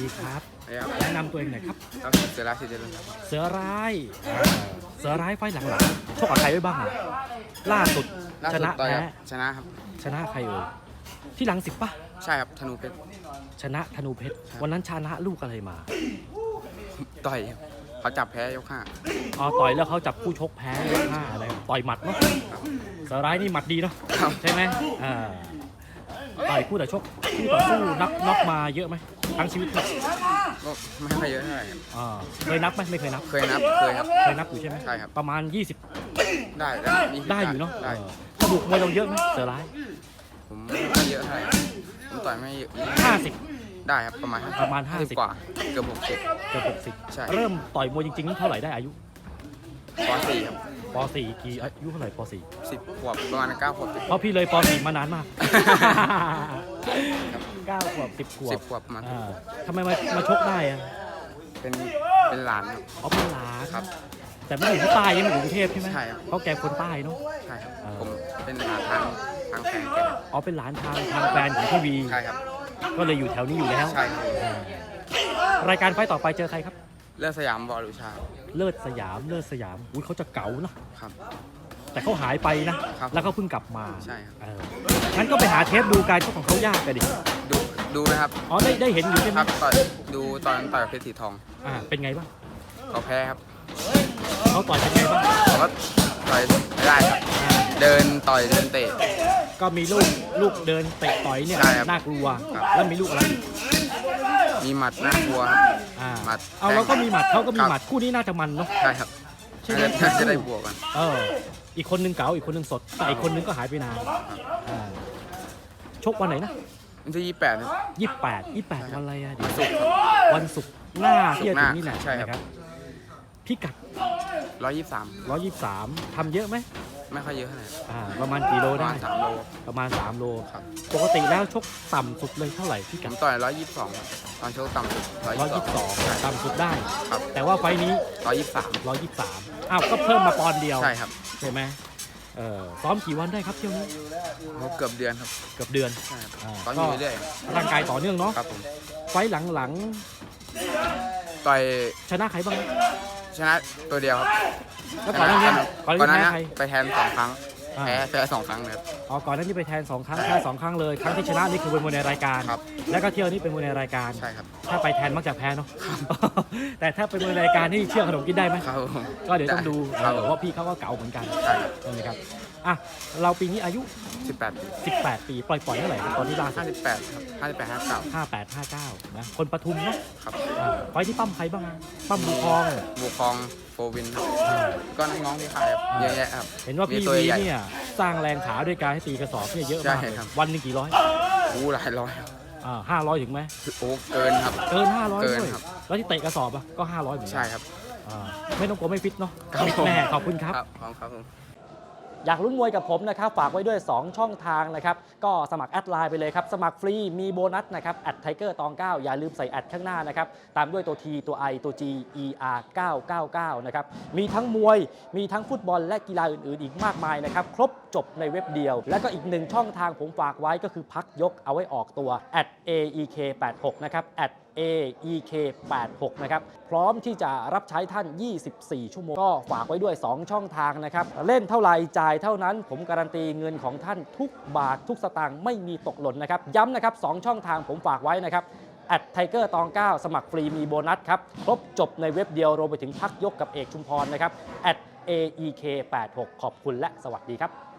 ดีครับครับ แนะนำตัวเองหน่อยครับก็เสือราศีเจริญครับเสือร้ายอ่าเสือร้ายไฟล์หลังๆชกกับใครไว้บ้างอะล่าสุดล่าชสุดนะต่อยแพ้กับชนะครับ ชนะใครเอ่ยที่หลังสิบปะใช่ครับธนูเพชร ชนะธนูเพชรครับ วันนั้นชนะลูกอะไรมาต่อยครับเขาจับแพ้ยกห้าอ๋อต่อยแล้วเขาจับคู่ชกแพ้ยกห้าอะไรต่อยหมัดเนาะเสือร้ายนี่หมัดดีเนาะครับใช่ไหมอ่าต่อยคู่ต่อชกคู่ต่อสู้นับน็อกมาเยอะไหม ทั้งชีวิตเนี่ยก็ไม่ค่อยเยอะเท่าไหร่ครับอ่าเคยนับไหมไม่เคยนับ เคยนับเคยครับ เคยนับอยู่ใช่ไหมใช่ครับ ประมาณ 20 ได้ได้มีได้อยู่เนาะได้เออกระดูกมวยเราเยอะไหมเสือร้าย ผมไม่เยอะเท่าไหร่ผมต่อยไม่เยอะ50 ได้ครับประมาณประมาณ50กว่าเกือบหกสิบ เกือบใช่ 60 เริ่มต่อยมวยจริงๆนี่เท่าไหร่ได้อายุปสี่ครับป .4 กี่อายุเท่าไหร่ป .4 สิบขวบประมาณเก้าขวบสิบ เพราะพี่เลยป .4 มานานมาก9ข วบ10ขวบสิบขวบประมาณสิบอ่าขวบทำไมมามาชกได้อะเป็นเป็นหลานครับ อ๋อเป็นหลานครับแต่ไม่ได้อยู่ที่ใต้ยังไม่อยู่กรุงเทพใช่ไหมใช่ครับ เพราะแกคนใต้เนาะ ใช่ครับเออผมเป็นหลานทางทางแฟนแกครับอ๋อเป็นหลานทางทางแฟนของพี่วีใช่ครับก็เลยอยู่แถวนี้อยู่แล้วใช่ครับอ่ารายการไฟต์ต่อไปเจอใครครับ เลือดสยามบอลูชาเลิศสยามเลิศสยามอุ้ยเขาจะเก๋านะครับ แต่เขาหายไปนะ ครับแล้วก็เพิ่งกลับมาใช่ครับ เอองั้นก็ไปหาเทปดูการชกของเขายากกันดิดูดูนะครับอ๋อได้ได้เห็นอยู่ใช่ไหคมรับต่อยดูตอนต่อยกับเพชรสีทองอ่าเป็นไงบ้างเขาแพ้ครับเขาต่อยเป็นไงบ้างเขาก็ต่อยไม่ได้ครับอ่าเดินต่อยเดินเตะ ก็มีลูกลูกเดินเตะต่อยเนี่ยใช่ครับน่ากลัวครับ แล้วมีลูกอะไรอีกมีหมัดหน้ากลัวครับ อ่าหมัดเอาแล้วก็มีหมัดเขาก็มีครับหมัดคู่นี้น่าจะมันเนาะ ใช่ครับ ใช่ไหมน่าจะได้บวกกันเอออีกคนนึงเก๋าอีกคนนึงสดแต่อีกคนนึงก็หายไปนานอ่าชกวันไหนนะวันที่ยี่แปดยี่แปดยี่แปดวันอะไรอะเดี๋ยวศุกร์วันศุกร์หน้าที่จะถึงนี่แหละใช่ครับนะครับพิกัดร้อยยี่สาม123ทำเยอะไหม ไม่ค่อยเยอะเท่าไหร่อ่าประมาณกี่โลประได้มาณสามโล ประมาณ 3 โลครับ ปกติแล้วชกต่ำสุดเลยเท่าไหร่พิผกัดมต่อยร้อยยี่สิบสองตอนโชว์ต่ำสุดร้อยยี่สิบสอง122 ต่ำสุดได้ ครับ แต่ว่าไฟล์นี้ ร้อยยี่สิบสาม123อ้าวก็เพิ่มมาปอนด์เดียวใช่ครับใช่ไหมเออซ้อมกี่วันได้ครับเที่ยวนี้เขาเกือบเดือนครับเกือบเดือนใช่ครับอ่าตอนอยู่เรื่อยร่างกายต่อเนื่องเนาะๆครับผมไฟล์หลังต่อยๆชนะใครบ้างนะชนะตัวเดียวครับ แล้วก่อนหน้านี้ก่อนหก่อนหน้าน้านี้นี้ใครไปแทนสองครั้งอ่า แพ้แพ้สองครั้งเลยครับ อ๋อก่อนหน้านี้ไปแทนสองครั้งแพ้สองครั้งเลย ครั้งที่ชนะนี่คือเป็นมวยในรายการ ครับ แล้วก็เที่ยวนี้เป็นมวยในรายการ ใช่ครับถ้าไปแทนมักจะแพ้เนาะ แต่ถ้าเป็นมวยรายการนี่เชื่อขนมกินได้ไหม ครับผมก็เดี๋ยวต้องดูครับเออว่าพี่เขาก็เก่าเหมือนกันใช่ครับใช่ไหมครับอะเราปีนี้อายุ สิบแปด18 ปีปล่อยปล่อยเท่าไหร่ตอนนี้ล่าสุห้าดสิบแปดครับห้าสิบแปดห้าเก้า58 59นะคนปทุมเนาะครับอ่าไฟที่ปั้มใครบ้างอะปั้มบูคอง บุคอง โฟวินครับอ่าก็น้องๆที่ค่ายครับเยอะแยะครับเห็นว่าพี่มีตัววีใหญ่ เนี่ยสร้างแรงขาด้วยการให้ตีกระสอบเนี่ยเยอะมากใช่เลยครับ วันหนึงกี่ร้อยอู้หลายร้อยครับอ่าห้าร้อยถึงไหมโอ้เกินครับ เกิน500เกินด้วยครับ แล้วที่เตะกระสอบอะก็500เหมือนกัใช่ครับ อ่าไม่ต้องกลัวไม่ฟิตเนาะครับผม แม่ขอบคุณครับ ครับขอบคุณครับผม อยากลุ้นมวยกับผมนะครับฝากไว้ด้วย 2 ช่องทางนะครับก็สมัครแอดไลน์ไปเลยครับสมัครฟรีมีโบนัสนะครับแอดไทเกอร์ตอง 9 อย่าลืมใส่แอดข้างหน้านะครับตามด้วยตัว T ตัว I ตัว G E R 999นะครับมีทั้งมวยมีทั้งฟุตบอลและกีฬาอื่นๆ อีกมากมายนะครับครบ จบในเว็บเดียว แล้วก็อีกหนึ่งช่องทางผมฝากไว้ก็คือพักยกเอาไว้ออกตัว @aek86 นะครับ aek86 นะครับ พร้อมที่จะรับใช้ท่าน 24 ชั่วโมง ก็ฝากไว้ด้วย 2 ช่องทางนะครับ เล่นเท่าไหร่จ่ายเท่านั้น ผมการันตีเงินของท่านทุกบาททุกสตางค์ไม่มีตกหล่นนะครับ ย้ำนะครับ 2 ช่องทางผมฝากไว้นะครับแอดไทเกอร์ตอง 9 สมัครฟรีมีโบนัสครับ ครบจบในเว็บเดียวรวมไปถึงพักยกกับเอกชุมพรนะครับ aek86 ขอบคุณและสวัสดีครับ